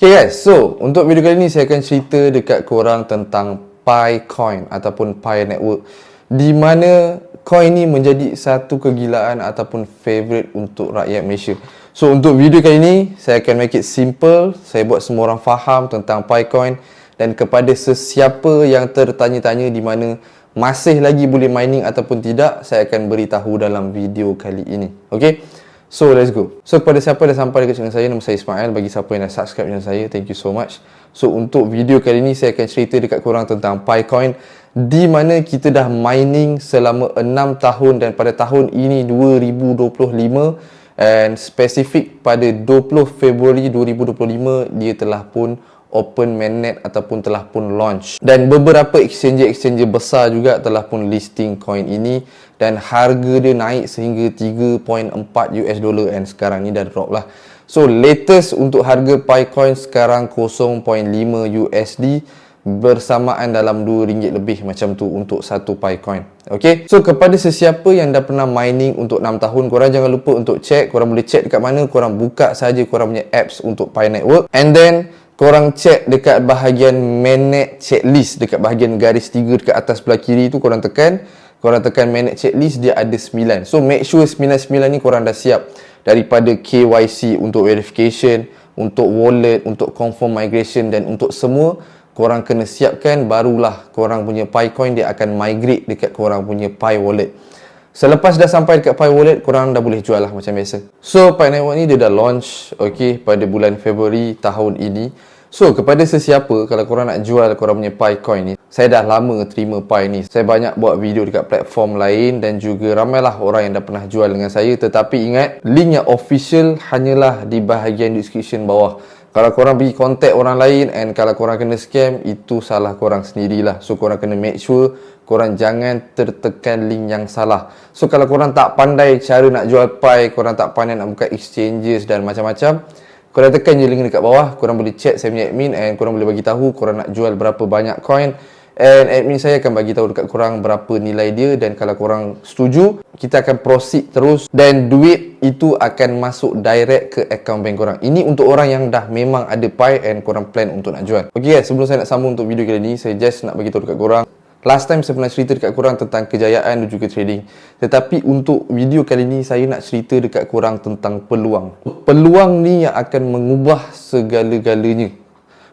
Okay guys, so untuk video kali ni saya akan cerita dekat korang tentang Pi Coin ataupun Pi Network di mana coin ni menjadi satu kegilaan ataupun favorite untuk rakyat Malaysia. So untuk video kali ni saya akan make it simple, saya buat semua orang faham tentang Pi Coin dan kepada sesiapa yang tertanya-tanya di mana masih lagi boleh mining ataupun tidak, saya akan beritahu dalam video kali ini. Okay? So let's go. So kepada siapa dah sampai dekat channel saya, nama saya Ismail. Bagi siapa yang dah subscribe channel saya, thank you so much. So untuk video kali ni saya akan cerita dekat korang tentang Picoin di mana kita dah mining selama 6 tahun dan pada tahun ini 2025 and spesifik pada 20 Februari 2025 dia telah pun open mainnet ataupun telah pun launch dan beberapa exchange-exchange besar juga telah pun listing coin ini dan harga dia naik sehingga 3.4 US dollar and sekarang ni dah drop lah so latest untuk harga Picoin sekarang 0.5 USD bersamaan dalam RM2 lebih macam tu untuk satu Picoin. Okay? So kepada sesiapa yang dah pernah mining untuk 6 tahun, korang jangan lupa untuk check. Korang boleh check dekat mana, korang buka saja korang punya apps untuk Pi Network. And then korang check dekat bahagian mainnet checklist dekat bahagian garis tiga dekat atas sebelah kiri tu korang tekan. Korang tekan mainnet checklist dia ada 9 so make sure 9-9 ni korang dah siap daripada KYC untuk verification untuk wallet untuk confirm migration dan untuk semua korang kena siapkan barulah korang punya Picoin dia akan migrate dekat korang punya Pi wallet Selepas dah sampai dekat Pi Wallet, korang dah boleh jual lah macam biasa. So, Pi Network ni dia dah launch okay, pada bulan Februari tahun ini. So, kepada sesiapa, kalau korang nak jual korang punya Pi Coin ni, saya dah lama terima Pi ni. Saya banyak buat video dekat platform lain dan juga ramailah orang yang dah pernah jual dengan saya. Tetapi ingat, link yang official hanyalah di bahagian description bawah. Kalau korang pergi contact orang lain and kalau korang kena scam, itu salah korang sendirilah. So, korang kena make sure korang jangan tertekan link yang salah. So, kalau korang tak pandai cara nak jual Pi, korang tak pandai nak buka exchanges dan macam-macam, Korang tekan je link dekat bawah Korang boleh chat saya punya admin And korang boleh bagi tahu Korang nak jual berapa banyak coin And admin saya akan bagi tahu dekat korang Berapa nilai dia Dan kalau korang setuju Kita akan proceed terus Dan duit itu akan masuk direct ke account bank korang Ini untuk orang yang dah memang ada Pi And korang plan untuk nak jual Okay guys sebelum saya nak sambung untuk video kali ni Saya just nak bagi tahu dekat korang Last time saya pernah cerita dekat korang tentang kejayaan dan juga trading. Tetapi untuk video kali ni saya nak cerita dekat korang tentang peluang. Peluang ni yang akan mengubah segala-galanya.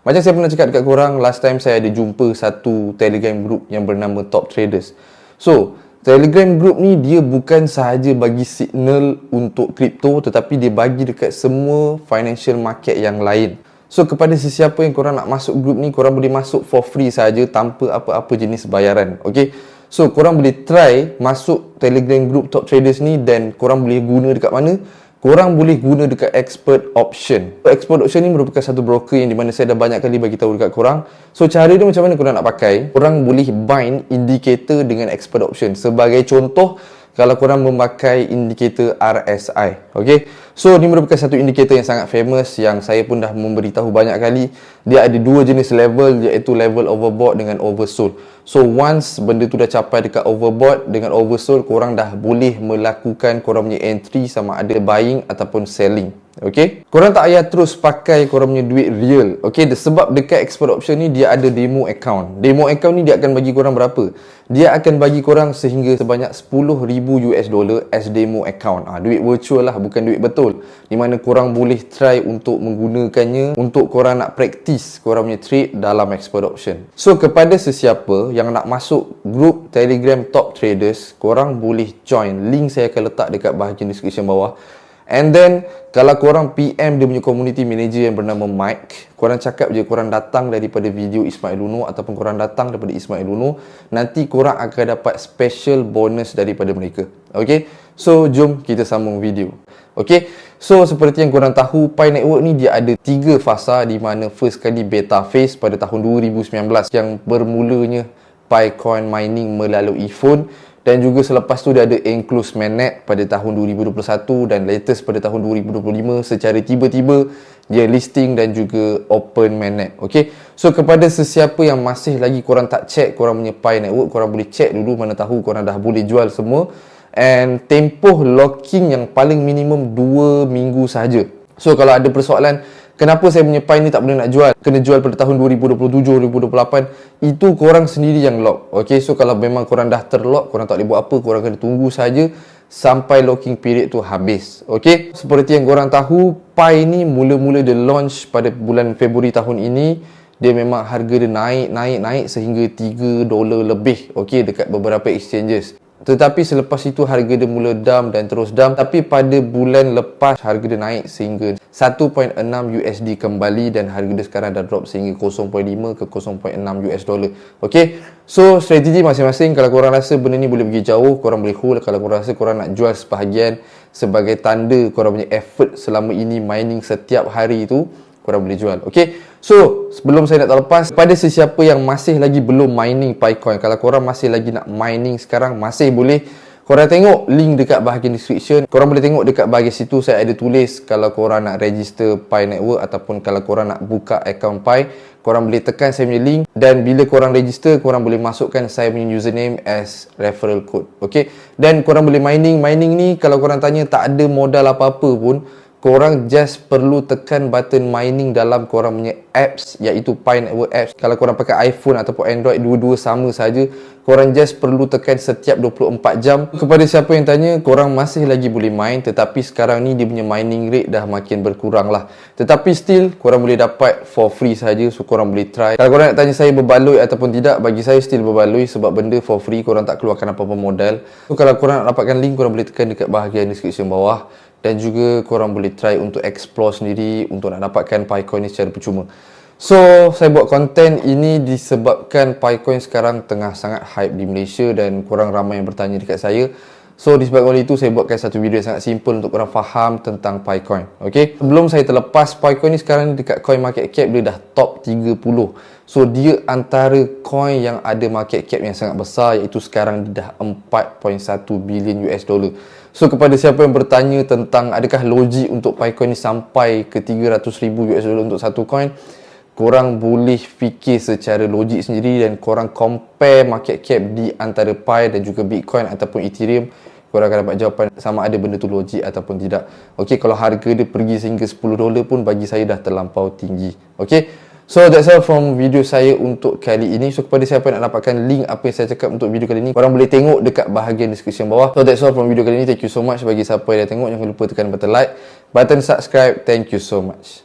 Macam saya pernah cakap dekat korang, last time saya ada jumpa satu telegram group yang bernama Top Traders. So, telegram group ni dia bukan sahaja bagi signal untuk kripto tetapi dia bagi dekat semua financial market yang lain. So kepada sesiapa yang korang nak masuk group ni Korang boleh masuk for free saja Tanpa apa-apa jenis bayaran Okay So korang boleh try Masuk telegram group top traders ni Dan korang boleh guna dekat mana Korang boleh guna dekat expert option. Expert option ni merupakan satu broker Yang dimana saya dah banyak kali bagi tahu dekat korang. So cara dia macam mana korang nak pakai? Korang boleh bind indicator dengan expert option. Sebagai contoh kalau korang memakai indikator RSI. Okay? So, ni merupakan satu indikator yang sangat famous yang saya pun dah memberitahu banyak kali. Dia ada dua jenis level iaitu level overbought dengan oversold. So, once benda tu dah capai dekat overbought dengan oversold, korang dah boleh melakukan korang punya entry sama ada buying ataupun selling. Okay Korang tak payah terus pakai korang punya duit real Okay Sebab dekat expert option ni Dia ada demo account. Demo account ni dia akan bagi korang berapa? Dia akan bagi korang sehingga sebanyak 10,000 US dollar As demo account. Ha, Duit virtual lah Bukan duit betul. Di mana korang boleh try untuk menggunakannya Untuk korang nak practice Korang punya trade dalam expert option. So kepada sesiapa Yang nak masuk group telegram top traders Korang boleh join. Link saya akan letak dekat bahagian description bawah And then kalau korang PM dia punya community manager yang bernama Mike, korang cakap je korang datang daripada video Ismail Luno ataupun korang datang daripada Ismail Luno, nanti korang akan dapat special bonus daripada mereka. Okay? So jom kita sambung video. Okay? So seperti yang korang tahu, Pi Network ni dia ada tiga fasa di mana first kali beta phase pada tahun 2019 yang bermulanya Pi Coin mining melalui phone dan juga selepas tu dia ada enclosed mainnet pada tahun 2021 dan latest pada tahun 2025 secara tiba-tiba dia listing dan juga open mainnet okay? so kepada sesiapa yang masih lagi korang tak check korang punya Pi network korang boleh check dulu mana tahu korang dah boleh jual semua and tempoh locking yang paling minimum 2 minggu sahaja so kalau ada persoalan Kenapa saya punya Pi ni tak boleh nak jual? Kena jual pada tahun 2027, 2028. Itu korang sendiri yang lock. Okay, so kalau memang korang dah terlock, korang tak boleh buat apa, korang kena tunggu saja sampai locking period tu habis. Okay, seperti yang korang tahu, Pi ni mula-mula dia launch pada bulan Februari tahun ini. Dia memang harga dia naik, naik, naik sehingga 3 dolar lebih. Okay, dekat beberapa exchanges. Tetapi selepas itu harga dia mula dump dan terus dump. Tapi pada bulan lepas harga dia naik sehingga 1.6 USD kembali dan harga dia sekarang dah drop sehingga 0.5 ke 0.6 US dollar. Okay. So strategi masing-masing kalau korang rasa benda ni boleh pergi jauh, korang boleh hold. Kalau korang rasa korang nak jual sebahagian sebagai tanda korang punya effort selama ini mining setiap hari itu, korang boleh jual. Okay. So, sebelum saya nak terlepas, pada sesiapa yang masih lagi belum mining Picoin, kalau korang masih lagi nak mining sekarang, masih boleh. Korang tengok link dekat bahagian description. Korang boleh tengok dekat bahagian situ saya ada tulis kalau korang nak register Pi Network ataupun kalau korang nak buka account Pi, korang boleh tekan saya punya link dan bila korang register, korang boleh masukkan saya punya username as referral code. Okay? Dan korang boleh mining. Mining ni kalau korang tanya tak ada modal apa-apa pun, korang just perlu tekan button mining dalam korang punya apps iaitu Pi Network apps. Kalau korang pakai iPhone ataupun Android dua-dua sama saja. Korang just perlu tekan setiap 24 jam. Kepada siapa yang tanya korang masih lagi boleh main tetapi sekarang ni dia punya mining rate dah makin berkurang lah. Tetapi still korang boleh dapat for free saja so korang boleh try. Kalau korang nak tanya saya berbaloi ataupun tidak bagi saya still berbaloi sebab benda for free korang tak keluarkan apa-apa modal. So kalau korang nak dapatkan link korang boleh tekan dekat bahagian description bawah dan juga korang boleh try untuk explore sendiri untuk nak dapatkan Picoin ni secara percuma. So, saya buat konten ini disebabkan Picoin sekarang tengah sangat hype di Malaysia dan korang ramai yang bertanya dekat saya. So, disebabkan oleh itu, saya buatkan satu video yang sangat simple untuk korang faham tentang Picoin. Okay? Sebelum saya terlepas, Picoin ni sekarang dekat coin market cap dia dah top 30. So, dia antara coin yang ada market cap yang sangat besar iaitu sekarang dia dah 4.1 bilion US dollar. So kepada siapa yang bertanya tentang adakah logik untuk Picoin ni sampai ke 300 ribu US dollar untuk satu coin korang boleh fikir secara logik sendiri dan korang compare market cap di antara Pi dan juga Bitcoin ataupun Ethereum. Korang akan dapat jawapan sama ada benda tu logik ataupun tidak. Ok kalau harga dia pergi sehingga 10 dolar pun bagi saya dah terlampau tinggi. Ok So that's all from video saya untuk kali ini. So kepada siapa nak dapatkan link apa yang saya cakap untuk video kali ini, korang boleh tengok dekat bahagian description bawah. So that's all from video kali ini. Thank you so much bagi siapa yang dah tengok. Jangan lupa tekan button like, button subscribe. Thank you so much.